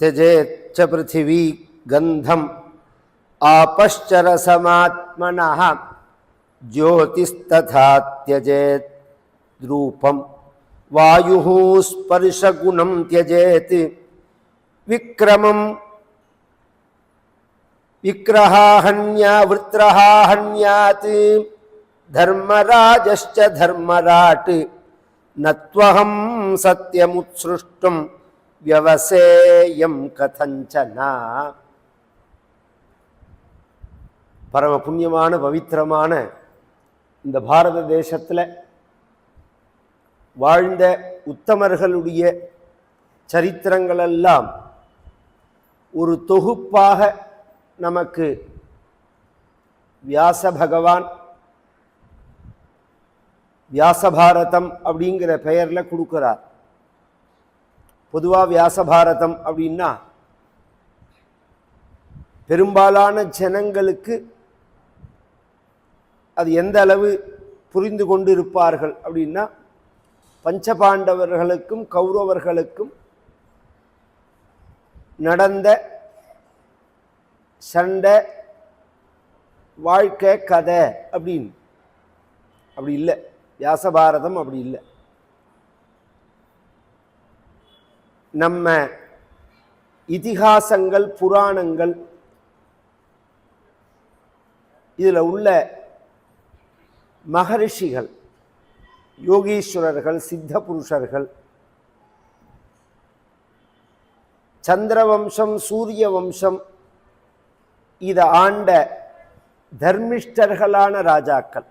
త్యజేచ్చ పృథివీ గంధం ఆపశ్చరసమాత్మన జ్యోతిస్తథా త్యజేత్ రూపం వాయు స్పర్శగుణం త్యజేత్ విక్రమం విగ్రహాహణ్యా వృత్రహాహణ్యాత్ ధర్మరాజశ్చ ధర్మరాట్ నత్వహం సత్యముత్సృష్టం வியவசேயம் கதஞ்சனா பரம புண்ணியமான பவித்திரமான இந்த பாரத தேசத்தில் வாழ்ந்த உத்தமர்களுடைய சரித்திரங்களெல்லாம் ஒரு தொகுப்பாக நமக்கு வியாச பகவான் வியாசபாரதம் அப்படிங்கிற பெயரில் கொடுக்கிறார். பொதுவாக வியாசபாரதம் அப்படின்னா பெரும்பாலான ஜனங்களுக்கு அது எந்த அளவு புரிந்து கொண்டு இருப்பார்கள் அப்படின்னா பஞ்சபாண்டவர்களுக்கும் கௌரவர்களுக்கும் நடந்த சண்டை வாழ்க்கை கதை அப்படின்னு. அப்படி இல்லை. வியாசபாரதம் அப்படி இல்லை. நம்ம இதிகாசங்கள் புராணங்கள் இதில் உள்ள மகரிஷிகள் யோகீஸ்வரர்கள் சித்த புருஷர்கள் சந்திரவம்சம் சூரிய வம்சம் இதை ஆண்ட தர்மிஷ்டர்களான ராஜாக்கள்.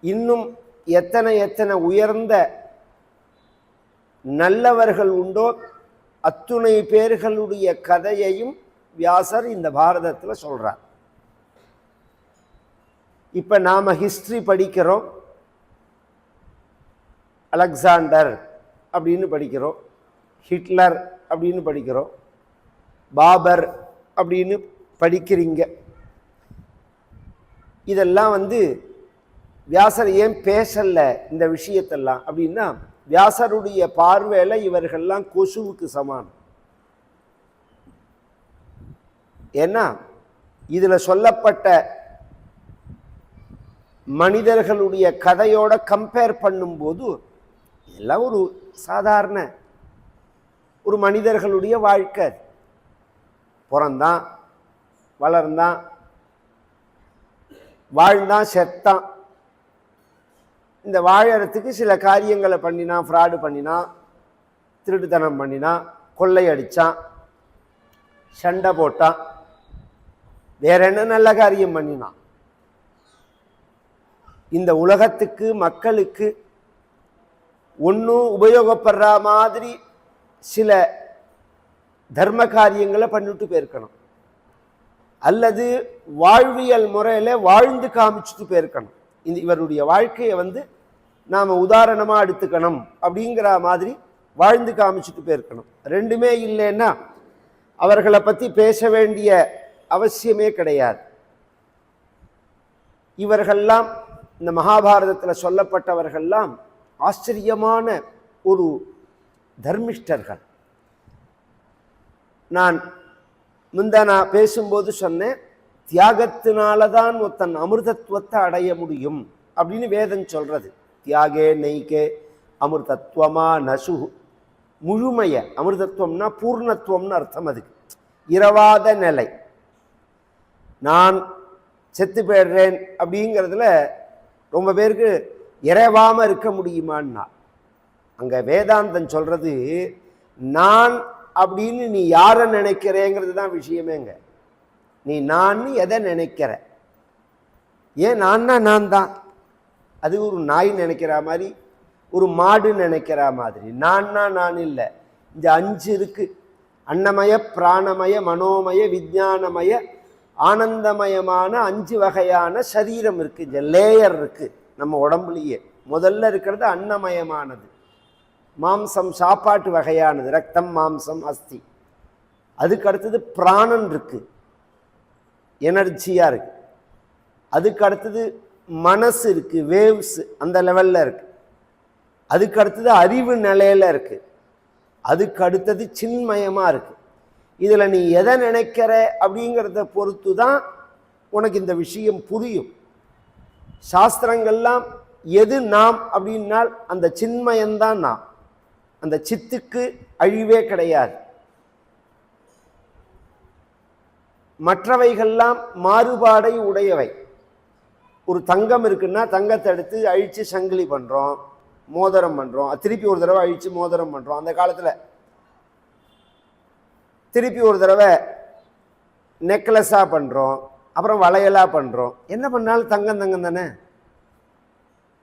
இன்னும் எத்தனை எத்தனை உயர்ந்த நல்லவர்கள் உண்டோ? அத்துணை பேர்களுடைய கதையையும் வியாசர் இந்த பாரதத்தில் சொல்கிறார் இப்போ நாம் ஹிஸ்ட்ரி படிக்கிறோம். அலெக்சாண்டர் அப்படின்னு படிக்கிறோம். ஹிட்லர் அப்படின்னு படிக்கிறோம். பாபர் அப்படின்னு படிக்கிறீங்க. இதெல்லாம் வந்து வியாசர் ஏன் பேசலை இந்த விஷயத்தெல்லாம் அப்படின்னா வியாசருடைய பார்வையில் இவர்கள்லாம் கொசுவுக்கு சமானம். ஏன்னா இதில் சொல்லப்பட்ட மனிதர்களுடைய கதையோட கம்பேர் பண்ணும்போது எல்லாம் ஒரு சாதாரண ஒரு மனிதர்களுடைய வாழ்க்கை பிறந்தான் வளர்ந்தான் வாழ்ந்தான் செத்தான். இந்த வாழறதுக்கு சில காரியங்களை பண்ணினான் ஃப்ராடு பண்ணினான் திருட்டுத்தனம் பண்ணினான் கொள்ளை அடித்தான் சண்டை போட்டான் வேற என்ன நல்ல காரியம் பண்ணினான் இந்த உலகத்துக்கு மக்களுக்கு ஒன்றும் உபயோகப்படுற மாதிரி சில தர்ம காரியங்களை பண்ணிட்டு போயிருக்கணும். அல்லது வாழ்வியல் முறையில் வாழ்ந்து காமிச்சுட்டு போயிருக்கணும். இந்த இவருடைய வாழ்க்கையை வந்து நாம் உதாரணமாக எடுத்துக்கணும் அப்படிங்கிற மாதிரி வாழ்ந்து காமிச்சிட்டு போயிருக்கணும். ரெண்டுமே இல்லைன்னா அவர்களை பற்றி பேச வேண்டிய அவசியமே கிடையாது. இவர்கள்லாம் இந்த மகாபாரதத்தில் சொல்லப்பட்டவர்கள்லாம் ஆச்சரியமான ஒரு தர்மிஷ்டர்கள். நான் முந்த நான் பேசும்போது சொன்னேன் தியாகத்தினால தான் ஒருத்தன் அமிர்தத்துவத்தை அடைய முடியும் அப்படின்னு வேதம் சொல்றது. தியாகே நெய்கே அமிர்தத்துவமா நசு முழுமைய அமிர்தத்துவம்னா பூர்ணத்துவம்னு அர்த்தம் அதுக்கு. இரவாத நிலை. நான் செத்து போயிடுறேன் அப்படிங்கிறதுல ரொம்ப பேருக்கு இறைவாமல் இருக்க முடியுமான்னா அங்கே வேதாந்தம் சொல்றது நான் அப்படின்னு நீ யாரை நினைக்கிறேங்கிறது தான் விஷயமேங்க. நீ நான் எதை நினைக்கிற? ஏன் நான்னா நான் தான் அது ஒரு நாய் நினைக்கிற மாதிரி ஒரு மாடு நினைக்கிற மாதிரி. நான்னா நான் இல்லை. இந்த அஞ்சு இருக்கு. அன்னமய பிராணமய மனோமய விஜானமய ஆனந்தமயமான அஞ்சு வகையான சரீரம் இருக்கு. இந்த லேயர் இருக்கு நம்ம உடம்புலேயே. முதல்ல இருக்கிறது அன்னமயமானது. மாம்சம் சாப்பாட்டு வகையானது. ரத்தம் மாம்சம் அஸ்தி. அதுக்கு அடுத்தது பிராணன் இருக்குது எனர்ஜியாக இருக்குது அதுக்கு அடுத்தது மனசு இருக்குது வேவ்ஸ் அந்த லெவலில் இருக்குது அதுக்கு அடுத்தது அறிவு நிலையில இருக்குது அதுக்கு அடுத்தது சின்மயமாக இருக்குது இதில் நீ எதை நினைக்கிற அப்படிங்கிறத பொறுத்து தான் உனக்கு இந்த விஷயம் புரியும். சாஸ்திரங்கள்லாம் எது நாம் அப்படின்னால் அந்த சின்மயம்தான் நாம். அந்த சித்துக்கு அழிவே கிடையாது. மற்றவைகள்லாம் மாறுபாடை உடையவை. ஒரு தங்கம் இருக்குன்னா தங்கத்தை எடுத்து அழித்து சங்கிலி பண்ணுறோம் மோதிரம் பண்ணுறோம் திருப்பி ஒரு தடவை அழித்து மோதிரம் பண்ணுறோம் அந்த காலத்தில் திருப்பி ஒரு தடவை நெக்லஸாக பண்ணுறோம் அப்புறம் வளையலாக பண்ணுறோம் என்ன பண்ணாலும் தங்கம் தங்கம் தானே?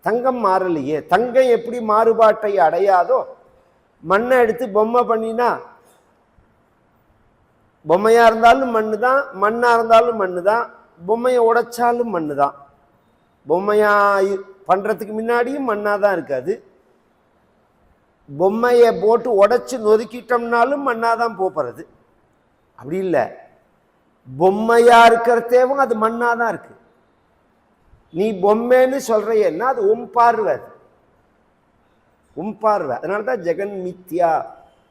தங்கம் மாறலையே. தங்கம் எப்படி மாறுபாட்டை அடையாதோ மண்ணை எடுத்து பொம்மை பண்ணினா பொம்மையாக இருந்தாலும் மண்ணு தான் மண்ணாக இருந்தாலும் மண்ணு தான் பொம்மையை உடைச்சாலும் மண்ணு தான் பொம்மையாக பண்ணுறதுக்கு முன்னாடியும் மண்ணாக தான் இருக்காது. பொம்மையை போட்டு உடச்சி நொறுக்கிட்டோம்னாலும் மண்ணாக தான் போகிறது அப்படி இல்லை. பொம்மையாக இருக்கிறதேவும் அது மண்ணாக தான் இருக்குது நீ பொம்மைன்னு சொல்றியன்னா அது உம் பார்வை அது. உன் பார்வை. அதனால தான் ஜெகன் மித்யா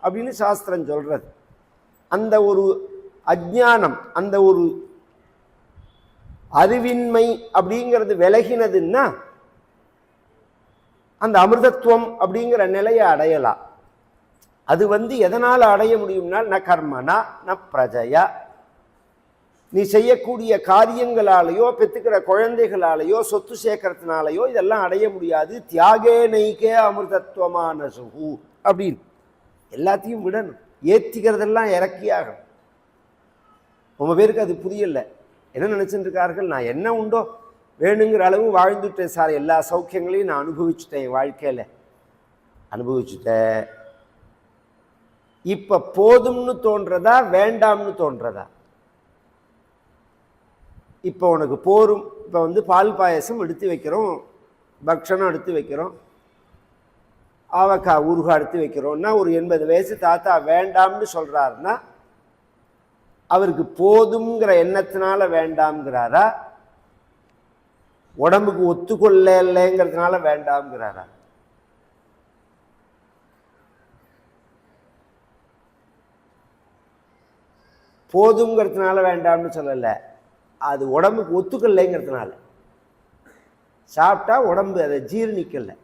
அப்படின்னு சாஸ்திரம் சொல்கிறது அந்த ஒரு அஜானம் அந்த ஒரு அறிவின்மை அப்படிங்கிறது விலகினதுன்னா அந்த அமிர்தத்துவம் அப்படிங்கிற நிலையை அடையலாம். அது வந்து எதனால் அடைய முடியும்னா ந கர்மனா ந பிரஜையா. நீ செய்யக்கூடிய காரியங்களாலேயோ பெற்றுக்கிற குழந்தைகளாலேயோ சொத்து சேர்க்கறதுனாலையோ இதெல்லாம் அடைய முடியாது. தியாகே நெய்கே அமிர்தத்துவமான சுகு அப்படின்னு. எல்லாத்தையும் விடணும். ஏற்றிக்கிறதெல்லாம் இறக்கியாகும் ரொம்ப பேருக்கு அது புரியல. என்ன நினைச்சிட்டு இருக்கார்கள் நான் என்ன உண்டோ? வேணுங்கிற அளவு வாழ்ந்துட்டேன் சார். எல்லா சௌக்கியங்களையும் நான் அனுபவிச்சுட்டேன் என் வாழ்க்கையில். அனுபவிச்சுட்டேன். இப்போ போதும்னு தோன்றதா வேண்டாம்னு தோன்றதா? இப்போ உனக்கு போரும். இப்போ வந்து பால் பாயசம் எடுத்து வைக்கிறோம். பக்ஷணம் எடுத்து வைக்கிறோம். ஆவக்காய் ஊறுகாய் எடுத்து வைக்கிறோம்னா ஒரு எண்பது வயசு தாத்தா வேண்டாம்னு சொல்றாருன்னா அவருக்கு போதுங்கிற எண்ணத்தினால வேண்டாம்ங்கிறாரா? உடம்புக்கு ஒத்துக்கொள்ள இல்லைங்கிறதுனால வேண்டாம்ங்கிறாரா? போதுங்கிறதுனால வேண்டாம்னு சொல்லலை. அது உடம்புக்கு ஒத்துக்கலைங்கிறதுனால. சாப்பிட்டா உடம்பு அதை ஜீரணிக்கலை.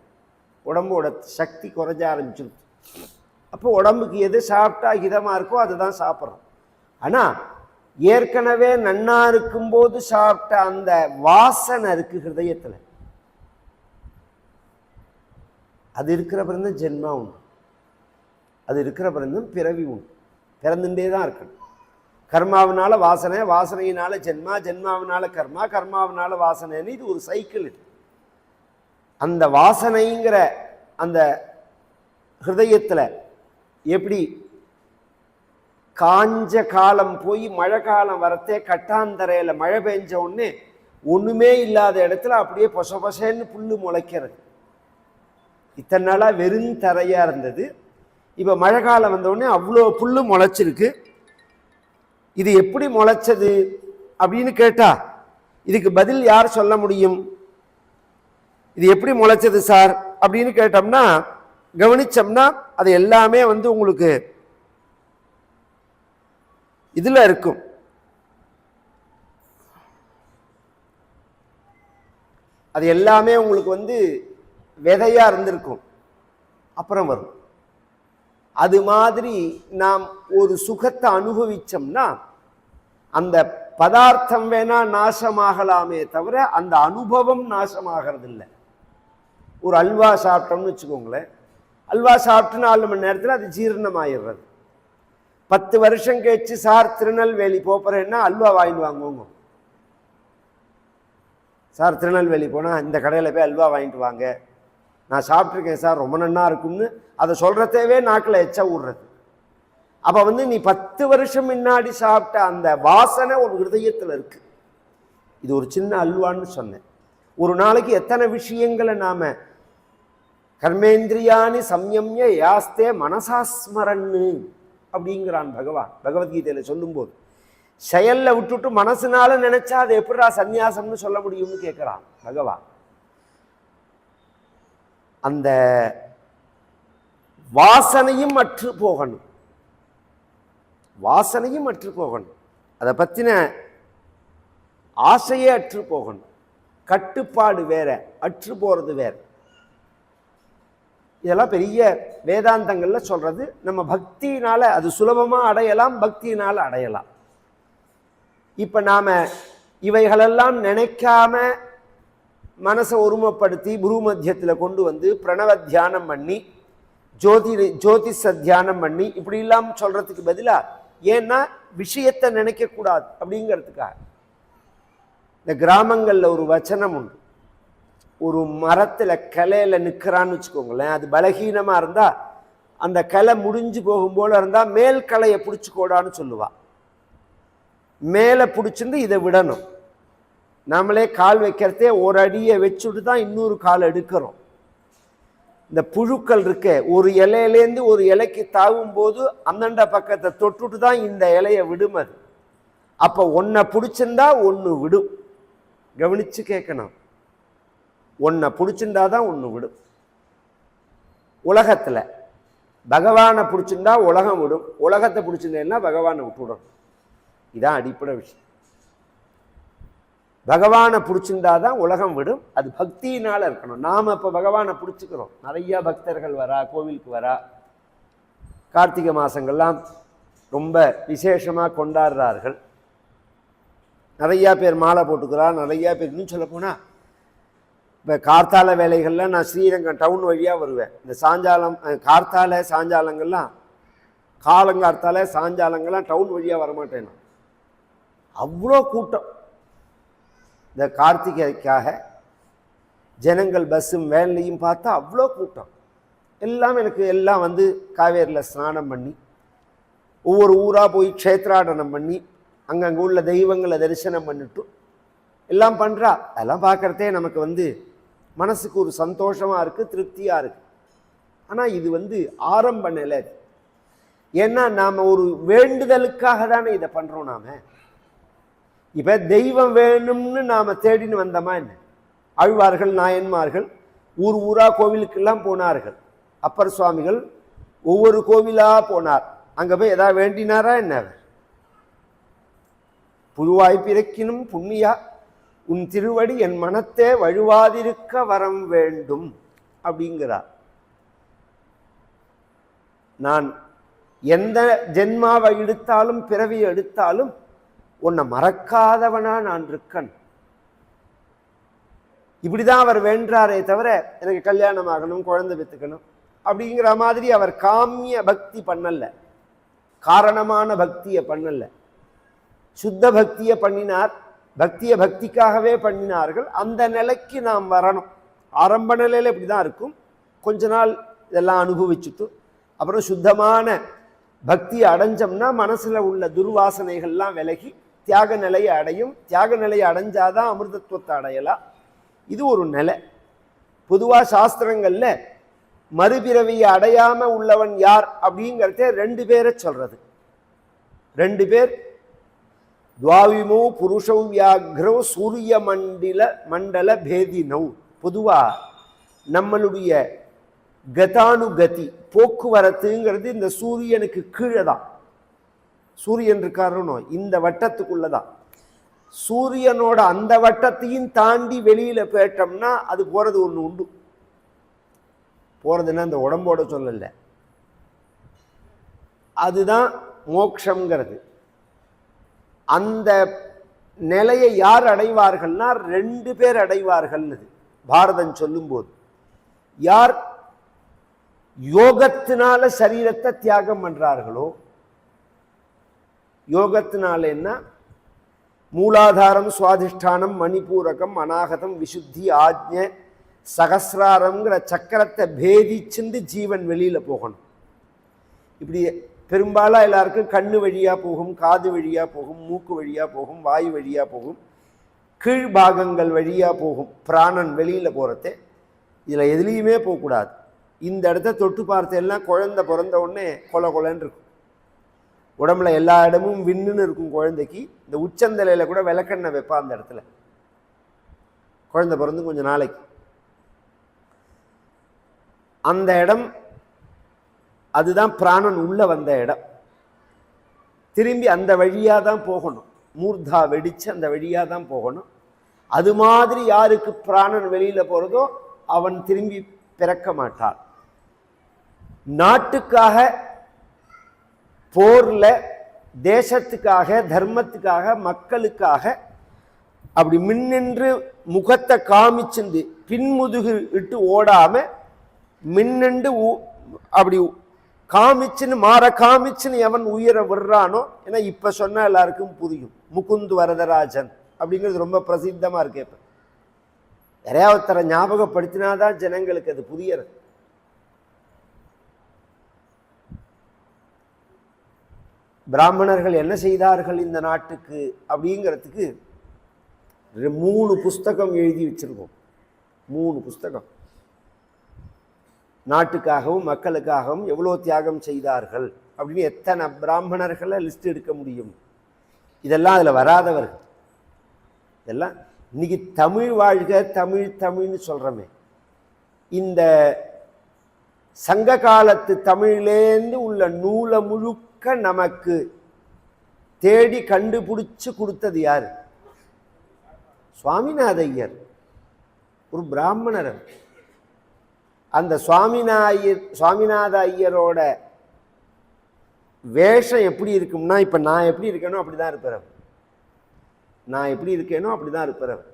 உடம்போட சக்தி குறைஞ்ச ஆரம்பிச்சிருச்சு அப்போ உடம்புக்கு எது சாப்பிட்டா ஹிதமாக இருக்கோ அதுதான் சாப்பிட்றோம். ஆனால் ஏற்கனவே நன்னா இருக்கும்போது சாப்பிட்ட அந்த வாசனை இருக்கு ஹிருதயத்தில். அது இருக்கிற பிறந்தும் ஜென்மா உண்டு. அது இருக்கிற பிறந்தும் பிறவி உண்டு. பிறந்துட்டே தான் இருக்கணும். கர்மாவினால வாசனை வாசனையினால ஜென்மா ஜென்மாவினால கர்மா கர்மாவினால வாசனைன்னு இது ஒரு சைக்கிள் இது. அந்த வாசனைங்கிற அந்த ஹிருதயத்தில் எப்படி காஞ்ச காலம் போய் மழை காலம் வரத்தே கட்டாந்தரையில் மழை பெஞ்ச உடனே ஒன்றுமே இல்லாத இடத்துல அப்படியே பொச பொசன்னு புல்லு முளைக்கிறது. இத்தனை நாளாக வெறும் தரையாக இருந்தது. இப்போ மழை காலம் வந்தவுடனே அவ்வளோ புல்லு முளைச்சிருக்கு. இது எப்படி முளைச்சது அப்படின்னு கேட்டா இதுக்கு பதில் யார் சொல்ல முடியும்? இது எப்படி முளைச்சது சார்? அப்படின்னு கேட்டோம்னா கவனிச்சோம்னா அது எல்லாமே வந்து உங்களுக்கு இதில் இருக்கும். அது எல்லாமே உங்களுக்கு வந்து விதையாக இருந்திருக்கும். அப்புறம் வரும். அது மாதிரி நாம் ஒரு சுகத்தை அனுபவிச்சோம்னா அந்த பதார்த்தம் வேணால் நாசமாகலாமே தவிர அந்த அனுபவம் நாசமாகிறது இல்லை ஒரு அல்வா சாப்பிட்டோம்னு வச்சுக்கோங்களேன். அல்வா சாப்பிட்டு நாலு மணி நேரத்தில் அது ஜீரணமாயிடுறது. பத்து வருஷம் கழிச்சு சார் திருநெல்வேலி போகிறேன்னா அல்வா வாங்கிட்டு வாங்குவோங்க. சார் திருநெல்வேலி போனால் இந்த கடையில் போய் அல்வா வாங்கிட்டு வாங்க. நான் சாப்பிட்ருக்கேன் சார் ரொம்ப நன்னா இருக்கும்னு. அதை சொல்கிறதேவே நாக்கில் எச்சா விடுறது அப்போ வந்து நீ பத்து வருஷம் முன்னாடி சாப்பிட்ட அந்த வாசனை ஒரு ஹிருதயத்தில் இருக்குது இது ஒரு சின்ன அல்வான்னு சொன்னேன். ஒரு நாளைக்கு எத்தனை விஷயங்களை நாம் கர்மேந்திரியானி சம்யம்ய யாஸ்தே மனசாஸ்மரன்னு அப்படிங்கிறான் பகவான். பகவத்கீதையில் சொல்லும்போது செயல்ல விட்டுட்டு மனசுனால நினைச்சா அது எப்படிடா சந்நியாசம்னு சொல்ல முடியும்னு கேட்கிறான் பகவான். அந்த வாசனையும் அற்று போகணும். வாசனையும் அற்று போகணும். அதை பற்றின ஆசையே அற்று போகணும். கட்டுப்பாடு வேற அற்று போகிறது வேற. இதெல்லாம் பெரிய வேதாந்தங்களில் சொல்கிறது நம்ம பக்தினால் அது சுலபமாக அடையலாம் பக்தினால் அடையலாம். இப்போ நாம் இவைகளெல்லாம் நினைக்காம மனசை ஒருமைப்படுத்தி குரு மத்தியத்தில் கொண்டு வந்து பிரணவ தியானம் பண்ணி ஜோதி ஜோதிஷ தியானம் பண்ணி இப்படி சொல்கிறதுக்கு பதிலாக ஏன்னா விஷயத்தை நினைக்கக்கூடாது அப்படிங்கிறதுக்காக. இந்த கிராமங்களில் ஒரு வச்சனம் உண்டு. ஒரு மரத்தில் கிளையில் நிற்கிறான்னு வச்சுக்கோங்களேன். அது பலகீனமாக இருந்தால் அந்த கலை முடிஞ்சு போகும் போல இருந்தால் மேல் கலையை பிடிச்சிக்கோடான்னு சொல்லுவாள் மேலே பிடிச்சிருந்து இதை விடணும். நம்மளே கால் வைக்கிறதே ஒரு அடியை வச்சுட்டு தான் இன்னொரு கால் எடுக்கிறோம். இந்த புழுக்கள் இருக்க ஒரு இலையிலேருந்து ஒரு இலைக்கு தாவும் போது அந்தண்ட பக்கத்தை தொட்டுட்டு தான் இந்த இலையை விடும் அது. அப்போ ஒன்றை பிடிச்சிருந்தா ஒன்று விடும். கவனித்து கேட்கணும். உன்னை பிடிச்சிருந்தா தான் ஒன்று விடும். உலகத்தில் பகவானை பிடிச்சிருந்தா உலகம் விடும். உலகத்தை பிடிச்சிருந்தேன்னா பகவானை விட்டுவிடும் இதான் அடிப்படை விஷயம். பகவானை பிடிச்சிருந்தா தான் உலகம் விடும். அது பக்தியினால் இருக்கணும். நாம் இப்போ பகவானை பிடிச்சிக்கிறோம். நிறையா பக்தர்கள் வரா கோவிலுக்கு வரா. கார்த்திகை மாதங்கள்லாம் ரொம்ப விசேஷமாக கொண்டாடுறார்கள். நிறையா பேர் மாலை போட்டுக்கிறா நிறையா பேர் இன்னும் சொல்ல போனால் இப்போ கார்த்தால வேலைகளில் நான் ஸ்ரீரங்கம் டவுன் வழியாக வருவேன். இந்த சாஞ்சாலம் கார்த்தால சாஞ்சாலங்கள்லாம் காலங்கார்த்தால சாஞ்சாலங்கள்லாம் டவுன் வழியாக வரமாட்டேன் நான். அவ்வளோ கூட்டம். இந்த கார்த்திகைக்காக ஜனங்கள் பஸ்ஸும் வேன்லையும் பார்த்தா அவ்வளோ கூட்டம். எல்லாம் எனக்கு எல்லாம் வந்து காவேரியில் ஸ்நானம் பண்ணி ஒவ்வொரு ஊராக போய் க்ஷேத்ராடனம் பண்ணி அங்கங்கே உள்ள தெய்வங்களை தரிசனம் பண்ணிட்டு எல்லாம் பண்ணுறா அதெல்லாம் பார்க்குறதே நமக்கு வந்து மனசுக்கு ஒரு சந்தோஷமாக இருக்குது திருப்தியாக இருக்குது ஆனால் இது வந்து ஆரம்ப நிலை. ஏன்னா நாம் ஒரு வேண்டுதலுக்காக தானே இதை பண்ணுறோம் நாம். இப்போ தெய்வம் வேணும்னு நாம் தேடின்னு வந்தோமா என்ன? ஆழ்வார்கள் நாயன்மார்கள் ஊர் ஊரா கோவிலுக்கெல்லாம் போனார்கள். அப்பர் சுவாமிகள் ஒவ்வொரு கோவிலாக போனார். அங்கே போய் எதாவது வேண்டினாரா என்ன அவர்? புழுவாய் பிறக்கினும் புண்ணியா? உன் திருவடி என் மனத்தே வழுவாதிருக்க வரம் வேண்டும் அப்படிங்கிறார் நான் எந்த ஜென்மாவை எடுத்தாலும் பிறவி எடுத்தாலும் உன்னை மறக்காதவனா நான் இருக்கன். இப்படிதான் அவர் வேண்டாரே தவிர எனக்கு கல்யாணம் ஆகணும் குழந்தை வித்துக்கணும் அப்படிங்கிற மாதிரி அவர் காமிய பக்தி பண்ணல. காரணமான பக்தியை பண்ணல. சுத்த பக்தியை பண்ணினார். பக்தியை பக்திக்காகவே பண்ணினார்கள். அந்த நிலைக்கு நாம் வரணும். ஆரம்ப நிலையில் இப்படி தான் இருக்கும். கொஞ்ச நாள் இதெல்லாம் அனுபவிச்சுட்டு அப்புறம் சுத்தமான பக்தியை அடைஞ்சோம்னா மனசில் உள்ள துர்வாசனைகள்லாம் விலகி தியாக நிலையை அடையும். தியாக நிலையை அடைஞ்சாதான் அமிர்தத்துவத்தை அடையலாம். இது ஒரு நிலை. பொதுவாக சாஸ்திரங்களில் மறுபிறவியை அடையாமல் உள்ளவன் யார் அப்படிங்கிறதே ரெண்டு பேரை சொல்கிறது ரெண்டு பேர் துவாவிமோ புருஷௌ வியாக்ரோ சூரிய மண்டில மண்டல பேதினௌ. பொதுவாக நம்மளுடைய கதானுகதி போக்குவரத்துங்கிறது இந்த சூரியனுக்கு கீழே தான் சூரியன் இருக்காருனோ இந்த வட்டத்துக்குள்ள தான் சூரியனோட அந்த வட்டத்தையும் தாண்டி வெளியில் போயிட்டோம்னா அது போகிறது ஒன்று உண்டு. போகிறதுன்னா இந்த உடம்போட சொல்லலை. அதுதான் மோக்ஷங்கிறது. அந்த நிலையை யார் அடைவார்கள்னா ரெண்டு பேர் அடைவார்கள்னு பாரதம் சொல்லும்போது. யார் யோகத்தினால சரீரத்தை தியாகம் பண்ணுறார்களோ யோகத்தினால என்ன மூலாதாரம் சுவாதிஷ்டானம் மணிபூரகம் அநாகதம் விசுத்தி ஆஜ்ஞ சகசிராரங்கிற சக்கரத்தை பேதிச்சுண்டு ஜீவன் வெளியில் போகணும். இப்படி பெரும்பாலும் எல்லாருக்கும் கண்ணு வழியாக போகும் காது வழியாக போகும் மூக்கு வழியாக போகும் வாய் வழியாக போகும் கீழ்பாகங்கள் வழியாக போகும் பிராணன் வெளியில் போகிறதே இதில் எதுலேயுமே போகக்கூடாது இந்த இடத்த தொட்டு பார்த்து எல்லாம் குழந்த பிறந்த உடனே கொல கொலன்னு இருக்கும். உடம்புல எல்லா இடமும் விண்ணுன்னு இருக்கும் குழந்தைக்கு. இந்த உச்சந்தலையில் கூட விளக்கெண்ணெய் வைப்பா அந்த இடத்துல. குழந்தை பிறந்து கொஞ்சம் நாளைக்கு. அந்த இடம் அதுதான் பிராணன் உள்ளே வந்த இடம். திரும்பி அந்த வழியாக தான் போகணும். மூர்தா வெடித்து அந்த வழியாக தான் போகணும். அது மாதிரி யாருக்கு பிராணன் வெளியில் போகிறதோ அவன் திரும்பி பிறக்க மாட்டான். நாட்டுக்காக போரில் தேசத்துக்காக தர்மத்துக்காக மக்களுக்காக அப்படி மின்னின்று முகத்தை காமிச்சிருந்து பின்முதுகு இட்டு ஓடாமல் மின்னண்டு அப்படி காமிச்சுன்னு மாற காமிச்சுன்னு எவன் உயிரை விடுறானோ ஏன்னா இப்போ சொன்னால் எல்லாருக்கும் புரியும். முகுந்து வரதராஜன் அப்படிங்கிறது ரொம்ப பிரசித்தமாக இருக்கு இப்போ. யாரையாவது ஒருத்தரை ஞாபகப்படுத்தினாதான் ஜனங்களுக்கு அது புரியறது. பிராமணர்கள் என்ன செய்தார்கள் இந்த நாட்டுக்கு அப்படிங்கிறதுக்கு ரெ- மூணு புஸ்தகம் எழுதி வச்சிருக்கோம். மூணு புஸ்தகம். நாட்டுக்காகவும் மக்களுக்காகவும் எவ்வளோ தியாகம் செய்தார்கள் அப்படின்னு எத்தனை பிராமணர்களை லிஸ்ட் எடுக்க முடியும்? இதெல்லாம் அதில் வராதவர்கள். இதெல்லாம் இன்னைக்கு தமிழ் வாழ்க தமிழ் தமிழ்னு சொல்கிறோமே இந்த சங்க காலத்து தமிழ்லேருந்து உள்ள நூலை முழுக்க நமக்கு தேடி கண்டுபிடிச்சு கொடுத்தது யார்? சுவாமிநாதையர் ஒரு பிராமணர் அந்த சுவாமிநாயர் சுவாமிநாத ஐயரோட வேஷம் எப்படி இருக்கும்னா இப்போ நான் எப்படி இருக்கேனோ அப்படி தான் இருப்பார் அவர். நான் எப்படி இருக்கேனோ அப்படி தான் இருப்பார் அவர்.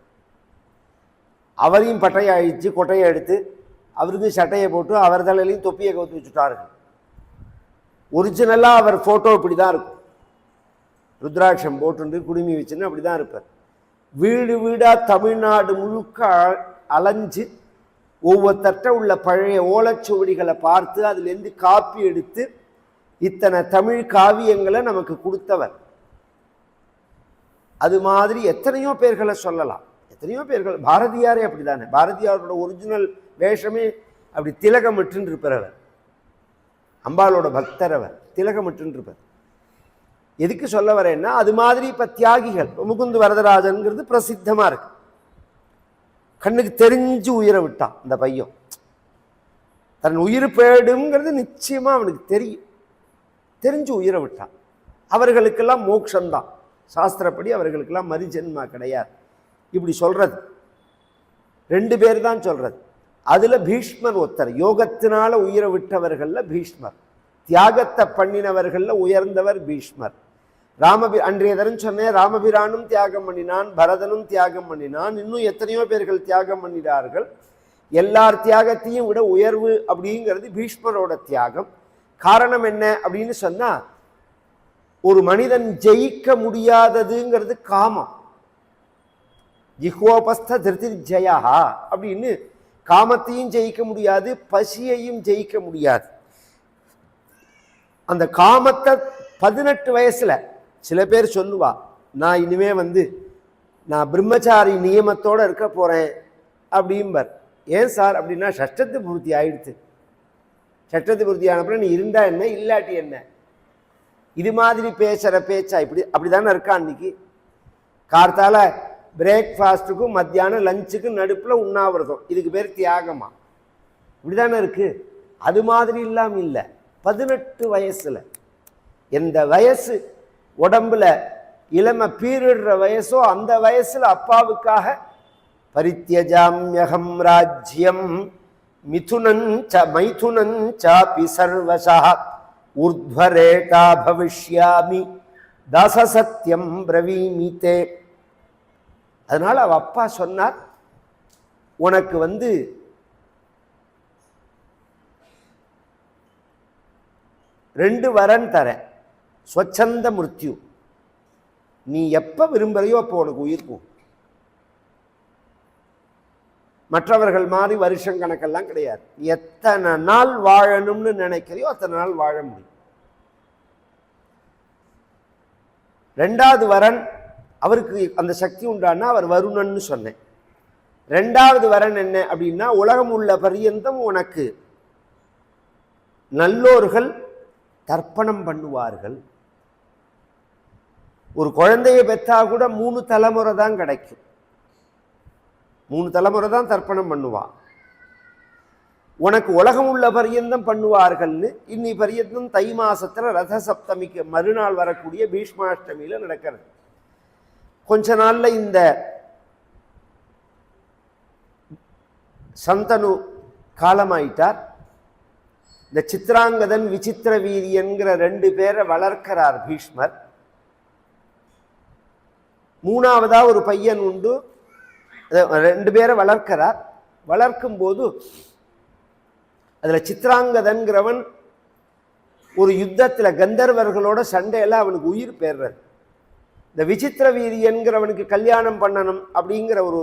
அவரையும் பட்டையை அழித்து கொட்டையை எடுத்து அவருக்கு சட்டையை போட்டு அவர் தலையிலையும் தொப்பியை கவுத்து வச்சுட்டார்கள் ஒரிஜினலாக அவர் ஃபோட்டோ இப்படி தான் இருக்கும் ருத்ராட்சம் போட்டுண்டு குடுமி வச்சுன்னு அப்படி தான் இருப்பார் வீடு வீடாக தமிழ்நாடு முழுக்க அ- அலைஞ்சு ஒவ்வொருத்தட்ட உள்ள பழைய ஓலைச்சுவடிகளை பார்த்து அதுலேருந்து காப்பி எடுத்து இத்தனை தமிழ் காவியங்களை நமக்கு கொடுத்தவர். அது மாதிரி எத்தனையோ பேர்களை சொல்லலாம். எத்தனையோ பேர்கள் பாரதியாரே அப்படிதானே. பாரதியாரோட ஒரிஜினல் வேஷமே அப்படி திலகமிட்டுன்னு இருப்பவர் அம்பாளோட பக்தர் அவர் திலகமிட்டுன்னு இருப்பார் எதுக்கு சொல்ல வரேன்னா அது மாதிரி இப்போ தியாகிகள் முகுந்து வரதராஜன்கிறது பிரசித்தமா இருக்கு. கண்ணுக்கு தெரிஞ்சு உயிரை விட்டான் அந்த பையன். தன் உயிர் பேடுங்கிறது நிச்சயமா அவனுக்கு தெரியும். தெரிஞ்சு உயிரை விட்டான். அவர்களுக்கெல்லாம் மோட்சம்தான் சாஸ்திரப்படி அவர்களுக்கெல்லாம் மறுஜென்மா கிடையாது. இப்படி சொல்றது. ரெண்டு பேர் தான் சொல்றது. அதுல பீஷ்மர் ஒருத்தர். யோகத்தினால உயிரை விட்டவர்கள்ல பீஷ்மர். தியாகத்தை பண்ணினவர்கள்ல உயர்ந்தவர் பீஷ்மர். ராமபி அன்றைய தரம் சொன்னேன் ராமபிரானும் தியாகம் பண்ணினான் பரதனும் தியாகம் பண்ணினான் இன்னும் எத்தனையோ பேர்கள் தியாகம் பண்ணினார்கள். எல்லார் தியாகத்தையும் விட உயர்வு அப்படிங்கிறது பீஷ்மரோட தியாகம். காரணம் என்ன அப்படின்னு சொன்னால் ஒரு மனிதன் ஜெயிக்க முடியாததுங்கிறது காமம். ஜிஹோபஸ்த திருத்தி ஜெயா அப்படின்னு காமத்தையும் ஜெயிக்க முடியாது பசியையும் ஜெயிக்க முடியாது. அந்த காமத்தை பதினெட்டு வயசுல சில பேர் சொல்லுவா நான் இனிமே வந்து நான் பிரம்மச்சாரி நியமத்தோடு இருக்க போகிறேன் அப்படிம்பர். ஏன் சார்? அப்படின்னா சஷ்டத்து பூர்த்தி ஆயிடுச்சு. சட்டத்து பூர்த்தி ஆனப்பறம் நீ இருந்தா என்ன இல்லாட்டி என்ன? இது மாதிரி பேசுகிற பேச்சா? இப்படி அப்படிதானே இருக்கா அன்னைக்கு? கார்த்தால பிரேக்ஃபாஸ்ட்டுக்கும் மத்தியானம் லஞ்சுக்கும் நடுப்பில் உண்ணாவிரதம். இதுக்கு பேர் தியாகமா? இப்படிதானே இருக்கு. அது மாதிரி இல்லாமல் இல்லை. பதினெட்டு வயசில். எந்த வயசு உடம்புல இளமை பீரிடுற வயசோ அந்த வயசில் அப்பாவுக்காக பரித்தியஜாமியகம் ராஜ்யம் மிதுனஞ்ச மைதுனஞ்சாபி சர்வசா ஊர்ಧ್ವரேகா பவிஷ்யாமி தாசசத்தியம் பிரவீமித்தே அதனால் அவ அப்பா சொன்னார் உனக்கு வந்து ரெண்டு வரன் தரேன். ஸ்வச்சந்த மிருத்யு. நீ எப்ப விரும்புகிறையோ அப்போ உனக்கு உயிர் போகும். மற்றவர்கள் மாதிரி வருஷம் கணக்கெல்லாம் கிடையாது. எத்தனை நாள் வாழணும்னு நினைக்கிறியோ அத்தனை நாள் வாழ முடியும். ரெண்டாவது வரன் அவருக்கு அந்த சக்தி உண்டானா? அவர் வருணன்னு சொன்னேன். ரெண்டாவது வரன் என்ன அப்படின்னா உலகம் உள்ள பரியந்தம் உனக்கு. நல்லோர்கள் தர்ப்பணம் பண்ணுவார்கள். ஒரு குழந்தையை பெற்றா கூட மூணு தலைமுறை தான் கிடைக்கும். மூணு தலைமுறை தான் தர்ப்பணம் பண்ணுவான் உனக்கு உலகம் உள்ள பரியந்தம் பண்ணுவார்கள்னு இன்னி பரியந்தம் தை மாசத்துல ரத சப்தமிக்கு மறுநாள் வரக்கூடிய பீஷ்மாஷ்டமியில் நடக்கிறது. கொஞ்ச நாளில் இந்த சந்தனு காலமாயிட்டார். இந்த சித்ராங்கதன் விசித்திர வீரியன்கிற ரெண்டு பேரை வளர்க்கிறார் பீஷ்மர். மூணாவதாக ஒரு பையன் உண்டு. ரெண்டு பேரை வளர்க்கிறார். வளர்க்கும் போது சித்ராங்கதன்கிறவன் ஒரு யுத்தத்தில் கந்தர்வர்களோட சண்டையெல்லாம் அவனுக்கு உயிர் பெறுறது இந்த விசித்திர வீரியன்கிறவனுக்கு கல்யாணம் பண்ணணும் அப்படிங்கிற ஒரு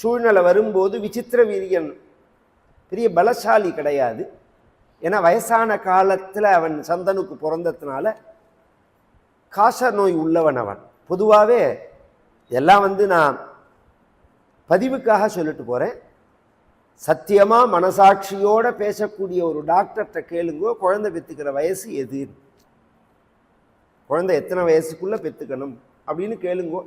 சூழ்நிலை வரும்போது விசித்திர வீரியன் பெரிய பலசாலி கிடையாது. ஏன்னா வயசான காலத்தில் அவன் சந்தனுக்கு பிறந்ததுனால காச நோய் உள்ளவன் அவன். பொதுவாகவே எல்லாம் வந்து நான் பதிவுக்காக சொல்லிட்டு போகிறேன் சத்தியமாக மனசாட்சியோட பேசக்கூடிய ஒரு டாக்டர்கிட்ட கேளுங்கோ குழந்தை பெற்றுக்கிற வயசு எது? குழந்தை எத்தனை வயசுக்குள்ளே பெற்றுக்கணும் அப்படின்னு கேளுங்கோ.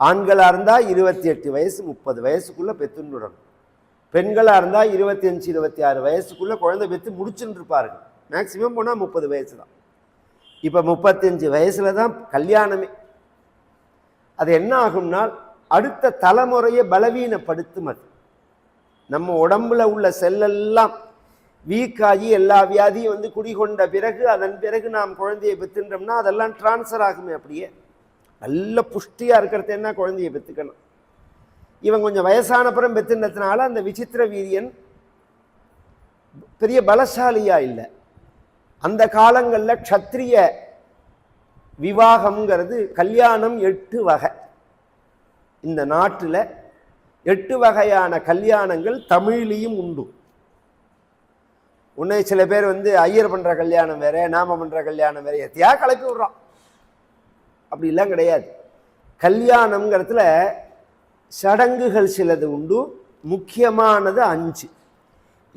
ஆண்களாக இருந்தால் இருபத்தி எட்டு வயசு முப்பது வயசுக்குள்ளே பெற்றுண்டுடணும் பெண்களாக இருந்தால் இருபத்தி அஞ்சு இருபத்தி ஆறு வயசுக்குள்ளே குழந்தை பெற்று முடிச்சுட்டு இருப்பாருங்க. மேக்சிமம் போனால் முப்பது வயசு தான். இப்போ முப்பத்தஞ்சு வயசில் தான் கல்யாணமே. அது என்ன ஆகும்னால் அடுத்த தலைமுறையை பலவீனப்படுத்தும் அது. நம்ம உடம்புல உள்ள செல்லெல்லாம் வீக்காகி எல்லா வியாதியும் வந்து குடிகொண்ட பிறகு அதன் பிறகு நாம் குழந்தையை பெற்றுன்றோம்னா அதெல்லாம் டிரான்ஸ்ஃபர் ஆகுமே அப்படியே. நல்ல புஷ்டியாக இருக்கிறது என்ன குழந்தையை பெற்றுக்கணும்? இவன் கொஞ்சம் வயசானப்புறம் பெற்றுனதுனால அந்த விசித்திர வீரியன் பெரிய பலசாலியாக இல்லை. அந்த காலங்களில் க்ஷத்ரிய விவாகம்ங்கிறது கல்யாணம் எட்டு வகை. இந்த நாட்டில் எட்டு வகையான கல்யாணங்கள் தமிழ்லேயும் உண்டு. உன்னை சில பேர் வந்து ஐயர் பண்ணுற கல்யாணம் வேற நாம பண்ணுற கல்யாணம் வேற எத்தையா கலப்பி விட்றோம் அப்படிலாம் கிடையாது. கல்யாணம்ங்கிறதுல சடங்குகள் சிலது உண்டு முக்கியமானது அஞ்சு.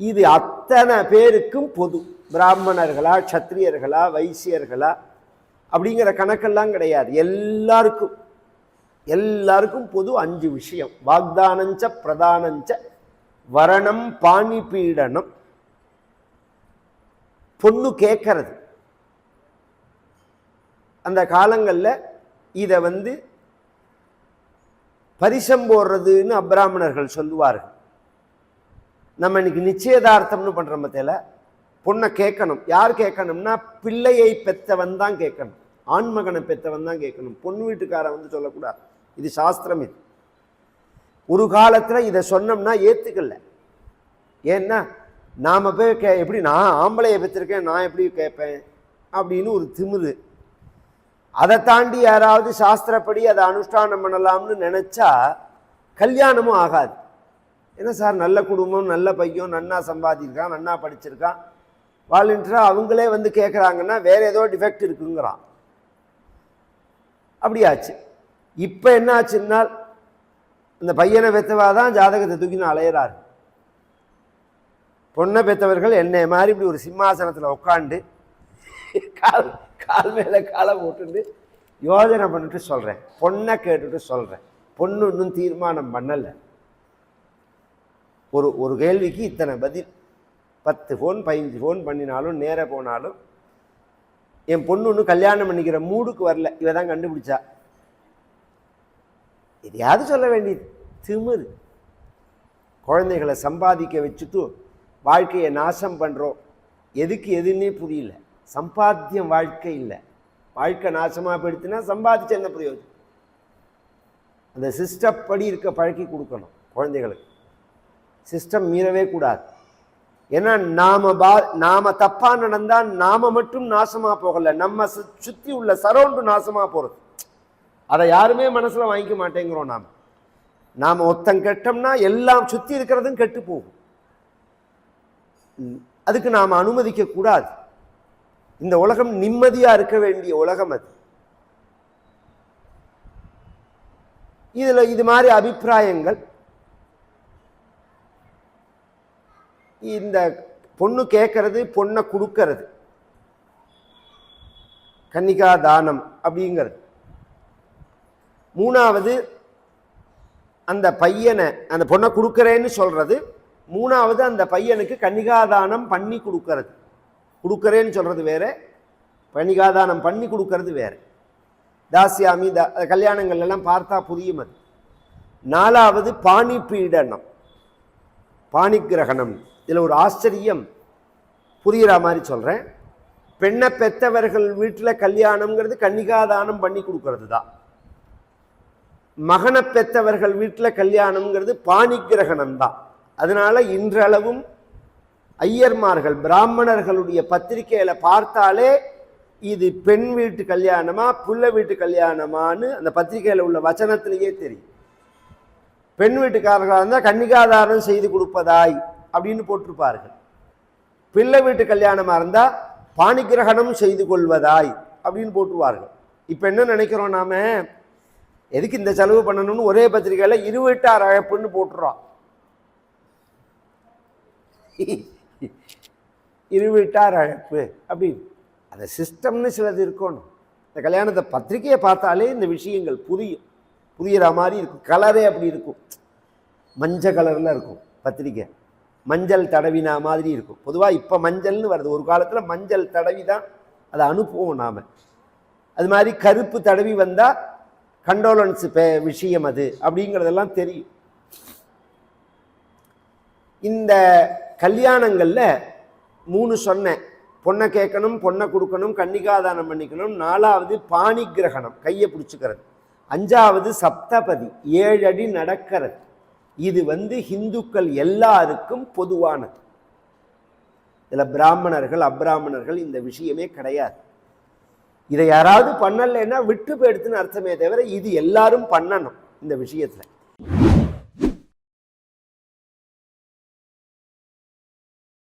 இது அத்தனை பேருக்கும் பொது. பிராமணர்களா சத்திரியர்களா வைசியர்களா அப்படிங்கிற கணக்கெல்லாம் கிடையாது. எல்லாருக்கும். எல்லாருக்கும் பொது அஞ்சு விஷயம். வாக்தானஞ்ச பிரதானஞ்ச வரணம் பாணிபீடனம். பொண்ணு கேட்கறது அந்த காலங்களில் இதை வந்து பரிசம் போடுறதுன்னு அப்ராமணர்கள் சொல்லுவார்கள். நம்ம இன்னைக்கு நிச்சயதார்த்தம்னு பண்ணுற மத்தியில் பொண்ணை கேட்கணும். யார் கேட்கணும்னா பிள்ளையை பெற்றவன் தான் கேட்கணும். ஆண்மகனை பெற்றவன் தான் கேட்கணும். பொண்ணு வீட்டுக்காரன் வந்து சொல்லக்கூடாது. இது சாஸ்திரம் இது. ஒரு காலத்தில் இதை சொன்னோம்னா ஏற்றுக்கல ஏன்னா நாம் போய் கே எப்படி நான் ஆம்பளையை பெற்றிருக்கேன் நான் எப்படி கேட்பேன்? அப்படின்னு ஒரு திமிரு. அதை தாண்டி யாராவது சாஸ்திரப்படி அதை அனுஷ்டானம் பண்ணலாம்னு நினச்சா கல்யாணமும் ஆகாது. என்ன சார் நல்ல குடும்பம் நல்ல பையன் நன்னா சம்பாதிச்சிருக்கான் நன்னா படிச்சிருக்கான். வாலண்டியராக அவங்களே வந்து கேட்குறாங்கன்னா வேற ஏதோ டிஃபெக்ட் இருக்குங்கிறான். அப்படியாச்சு. இப்போ என்ன ஆச்சுன்னா இந்த பையனை பெற்றவா தான் ஜாதகத்தை தூக்கின்னு அலையிறாரு. பொண்ணை பெற்றவர்கள் என்னை மாதிரி இப்படி ஒரு சிம்மாசனத்தில் உட்காந்து கால் கால் மேலே காலை போட்டுட்டு யோஜனை பண்ணிட்டு சொல்கிறேன் பொண்ணை கேட்டுட்டு சொல்கிறேன் பொண்ணு இன்னும் தீர்மானம் பண்ணலை. ஒரு ஒரு கேள்விக்கு இத்தனை பதில் பத்து ஃபோன் பதினஞ்சு ஃபோன் பண்ணினாலும் நேராக போனாலும் என் பொண்ணு ஒன்று கல்யாணம் பண்ணிக்கிற மூடுக்கு வரல. இவ தான் கண்டுபிடிச்சா. எதையாவது சொல்ல வேண்டியது. திமிரு. குழந்தைகளை சம்பாதிக்க வச்சுட்டு வாழ்க்கையை நாசம் பண்ணுறோம் எதுக்கு எதுன்னே புரியல. சம்பாத்தியம் வாழ்க்கை இல்லை. வாழ்க்கை நாசமாக போயிடுச்சுன்னா சம்பாதிச்ச என்ன பிரயோஜனம்? அந்த சிஸ்டப்படி இருக்க பழக்கி கொடுக்கணும் குழந்தைகளுக்கு. சிஸ்டம் மீறவே கூடாது. ஏன்னா நாம பா நாம தப்பா நடந்தா நாம மட்டும் நாசமா போகல. நம்ம சுத்தி உள்ள சரௌண்டு நாசமா போறது. அதை யாருமே மனசுல வாங்கிக்க மாட்டேங்கிறோம் நாம. நாம ஒத்தம் கெட்டோம்னா எல்லாம் சுத்தி இருக்கிறதும் கெட்டு போகும். அதுக்கு நாம அனுமதிக்க கூடாது. இந்த உலகம் நிம்மதியா இருக்க வேண்டிய உலகம் அது. இதுல இது மாதிரி அபிப்பிராயங்கள். இந்த பொண்ணு கேட்கறது பொண்ணை கொடுக்கறது. கன்னிகா தானம் அப்படிங்கிறது. மூணாவது அந்த பையனை அந்த பொண்ணை கொடுக்குறேன்னு சொல்கிறது மூணாவது அந்த பையனுக்கு கன்னிகாதானம் பண்ணி கொடுக்கறது. கொடுக்கறேன்னு சொல்கிறது வேறு கன்னிகாதானம் பண்ணி கொடுக்கறது வேற. தாசியாமி த கல்யாணங்கள் எல்லாம் பார்த்தா புரியும் அது. நாலாவது பாணி பீடனம் பாணி கிரகணம் இதில் ஒரு ஆச்சரியம் புரிகிற மாதிரி சொல்கிறேன் பெண்ணை பெத்தவர்கள் வீட்டில் கல்யாணம்ங்கிறது கன்னிகாதானம் பண்ணி கொடுக்கறது தான். மகனை பெத்தவர்கள் வீட்டில் கல்யாணம்ங்கிறது பாணி கிரகணம் தான். அதனால் இன்றளவும் ஐயர்மார்கள் பிராமணர்களுடைய பத்திரிகையில் பார்த்தாலே இது பெண் வீட்டு கல்யாணமா புள்ள வீட்டு கல்யாணமான்னு அந்த பத்திரிகையில் உள்ள வச்சனத்திலேயே தெரியும். பெண் வீட்டுக்காரர்களாக இருந்தால் கன்னிகாதாரம் செய்து கொடுப்பதாய். அப்படின்னு போட்டிருப்பார்கள். பிள்ளை வீட்டு கல்யாணமாக இருந்தால் பாணிகிரகணம் செய்து கொள்வதாய் அப்படின்னு போட்டுருவார்கள். இப்போ என்ன நினைக்கிறோம் நாம்? எதுக்கு இந்த செலவு பண்ணணும்னு ஒரே பத்திரிக்கையில் இருவீட்டார் அழைப்புன்னு போட்டுறோம். இருவீட்டார் அழைப்பு அப்படின்னு. அந்த சிஸ்டம்னு சிலது இருக்கணும். இந்த கல்யாணத்தை பத்திரிக்கையை பார்த்தாலே இந்த விஷயங்கள் புரியும். புரிகிற மாதிரி இருக்கும். கலரே அப்படி இருக்கும். மஞ்சள் கலரில் இருக்கும் பத்திரிக்கை மஞ்சள் தடவினா மாதிரி இருக்கும். பொதுவாக இப்போ மஞ்சள்னு வருது. ஒரு காலத்தில் மஞ்சள் தடவி தான் அதை அனுப்புவோம் நாம். அது மாதிரி கருப்பு தடவி வந்தால் கண்டோலன்ஸ் பே விஷயம் அது அப்படிங்கிறதெல்லாம் தெரியும். இந்த கல்யாணங்களில் மூணு சொன்னேன். பொண்ணை கேட்கணும் பொண்ணை கொடுக்கணும் கன்னிகாதானம் பண்ணிக்கணும். நாலாவது பாணி கிரகணம் கையை பிடிச்சிக்கிறது. அஞ்சாவது சப்தபதி ஏழு அடி நடக்கிறது. இது வந்து இந்துக்கள் எல்லாருக்கும் பொதுவானது. இதில் பிராமணர்கள் அப்ராமணர்கள் இந்த விஷயமே கிடையாது. இதை யாராவது பண்ணலைன்னா விட்டு போயிடுத்துன்னு அர்த்தமே தவிர இது எல்லாரும் பண்ணணும் இந்த விஷயத்தில்.